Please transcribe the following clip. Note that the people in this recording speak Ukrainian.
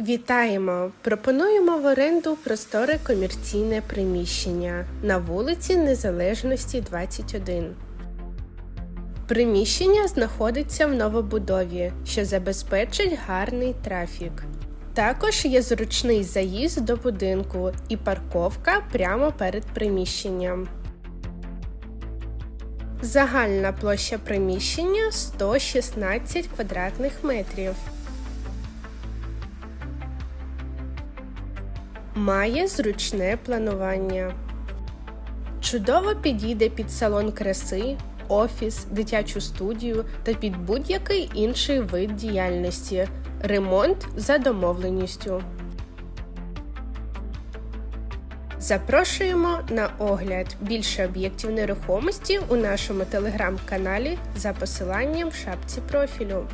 Вітаємо! Пропонуємо в оренду просторе комерційне приміщення на вулиці Незалежності 21. Приміщення знаходиться в новобудові, що забезпечить гарний трафік. Також є зручний заїзд до будинку і парковка прямо перед приміщенням. Загальна площа приміщення 116 квадратних метрів. Має зручне планування. Чудово підійде під салон краси, офіс, дитячу студію та під будь-який інший вид діяльності. Ремонт за домовленістю. Запрошуємо на огляд більше об'єктів нерухомості у нашому телеграм-каналі за посиланням в шапці профілю.